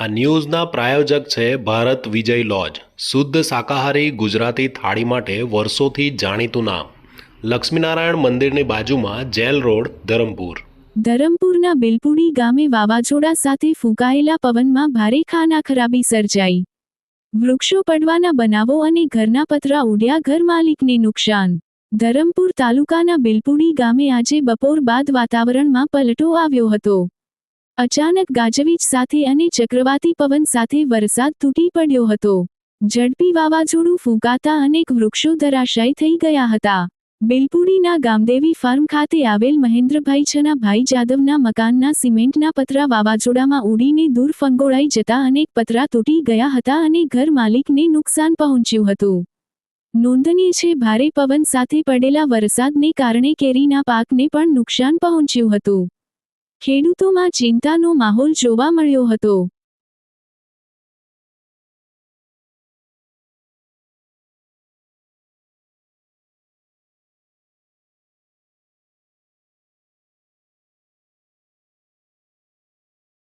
આ ન્યૂઝના પ્રાયોજક છે ભારત વિજય લોજ. શુદ્ધ શાકાહારી ગુજરાતી થાળી માટે વર્ષોથી જાણીતું નામ. લક્ષ્મીનારાયણ મંદિરની બાજુમાં જેલ રોડ, ધરમપુર. ધરમપુરના બિલપુડી ગામે વાવાઝોડા સાથે ફૂંકાયેલા પવનમાં ભારે ખાનાખરાબી સર્જાઈ. વૃક્ષો પડવાના બનાવો અને ઘરના પતરા ઉડ્યા ઘર માલિકને નુકસાન. ધરમપુર તાલુકાના બિલપુડી ગામે આજે બપોર બાદ વાતાવરણમાં પલટો આવ્યો હતો. અચાનક ગાજવીજ સાથે અને ચક્રવાતી પવન સાથે વરસાદ તૂટી પડ્યો હતો. ઝડપી વાવાઝોડું ફૂંકાતા અનેક વૃક્ષો ધરાશય થઈ ગયા હતા. બિલપુડીના ગામદેવી ફાર્મ ખાતે આવેલ મહેન્દ્રભાઈ છનાભાઈ જાદવના મકાનના સિમેન્ટના પતરા વાવાઝોડામાં ઉડીને દૂર ફંગોળાઈ જતા અનેક પતરા તૂટી ગયા હતા અને ઘર માલિકને નુકસાન પહોંચ્યું હતું. નોંધનીય છે, ભારે પવન સાથે પડેલા વરસાદને કારણે કેરીના પાકને પણ નુકસાન પહોંચ્યું હતું. ખેડૂતોમાં ચિંતાનો માહોલ જોવા મળ્યો હતો.